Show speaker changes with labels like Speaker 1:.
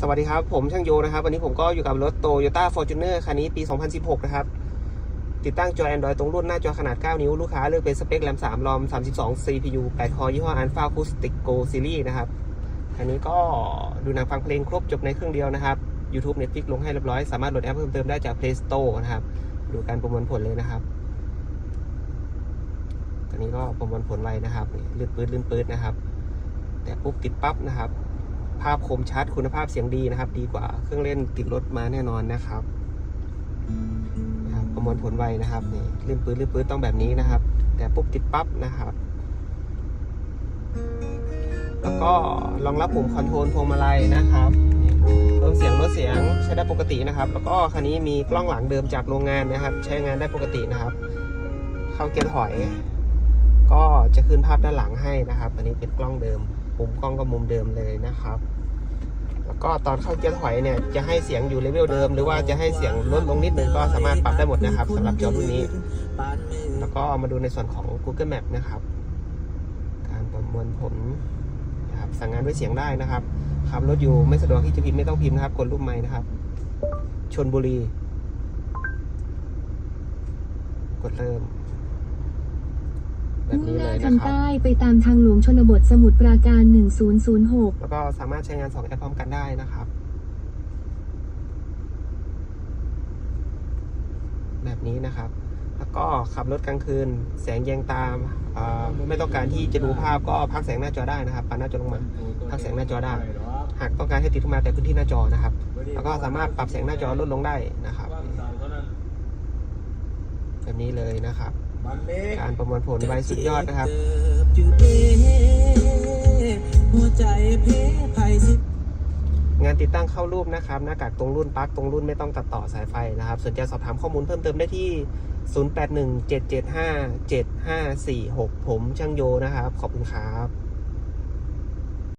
Speaker 1: สวัสดีครับ ผมช่างโยนะครับ วันนี้ผมก็อยู่กับรถโตโยต้าฟอร์จูเนอร์คันนี้ปี 2016 นะครับ ติดตั้งจอ Android ตรงรุ่นหน้าจอขนาด 9 นิ้ว ลูกค้าเลือกเป็นสเปคแรม 3 รอม 32 CPU 8 คอยี่ห้อ Alpha Acoustic Go Series นะครับคันนี้ก็ดูหนังฟังเพลงครบจบในเครื่องเดียวนะครับ YouTube Netflix ลงให้เรียบร้อย สามารถโหลดแอปเพิ่มเติมได้จาก Play Store นะครับ ดูการประมวลผลเลยนะครับคันนี้ก็ประมวลผลไวนะครับลื่นปื๊ดลื่นปื๊ดนะครับ แต่ปุ๊บติดปั๊บนะครับ ภาพคมชัดคุณภาพเสียงดีนะครับ ดีกว่าเครื่องเล่นติดรถมาแน่นอนนะครับนะครับประมวลผลไวนะครับนี่ลื่นปื้ดลื่นปื้ดต้องแบบนี้นะครับ แต่ปุ๊บติดปั๊บนะครับ แล้วก็รองรับปุ่มคอนโทรลพวงมาลัยนะครับเพิ่มเสียงลดเสียงใช้ได้ปกตินะครับ แล้วก็คันนี้มีกล้องหลังเดิมจากโรงงานนะครับ ใช้งานได้ปกตินะครับ เข้าเกียร์ถอย ก็จะขึ้นภาพด้านหลังให้นะครับ อันนี้เป็นกล้องเดิม มุมกล้องก็มุมเดิมเลยนะครับ แล้วก็ตอนเข้าเกียร์ถอยเนี่ยจะให้เสียงอยู่เลเวลเดิม หรือว่าจะให้เสียงลดลงนิดนึงก็สามารถปรับได้หมดนะครับสำหรับจอรุ่นนี้ แล้วก็มาดูในส่วนของ Google Map นะครับ การประมวลผลนะครับสั่งงานด้วยเสียงได้นะครับขับรถอยู่ไม่สะดวกที่จะพิมพ์ไม่ต้องพิมพ์นะครับกดรูปไม้นะครับชนบุรี กดเริ่ม แบบ
Speaker 2: มุ่ง
Speaker 1: นี้
Speaker 2: ห
Speaker 1: เล
Speaker 2: น้าย
Speaker 1: นะ
Speaker 2: ทาง
Speaker 1: ครับ
Speaker 2: ใต้ไปตามทางหลวงชนบทสมุทรปราการ 1006
Speaker 1: แล้วก็สามารถใช้งาน2แอปพร้อมกันได้นะครับ แบบนี้นะครับ แล้วก็ขับรถกลางคืน แสงแยงตามเอ่อไม่ต้องการที่จะดูภาพก็พักแสงหน้าจอได้นะครับปันหน้าจอลงมา พักแสงหน้าจอได้ หากต้องการให้ติดขึ้นมาแต่พื้นที่หน้าจอนะครับ แล้วก็สามารถปรับแสงหน้าจอลดลงได้นะครับ แบบนี้เลยนะครับ การประมวลผลไว้สุดยอดนะครับงานติดตั้งเข้ารูปนะครับ หน้ากากตรงรุ่นปลั๊กตรงรุ่นไม่ต้องตัดต่อสายไฟนะครับสนใจสอบถามข้อมูลเพิ่มเติมได้ที่ 0817757546 ผมช่างโยนะครับ ขอบคุณครับ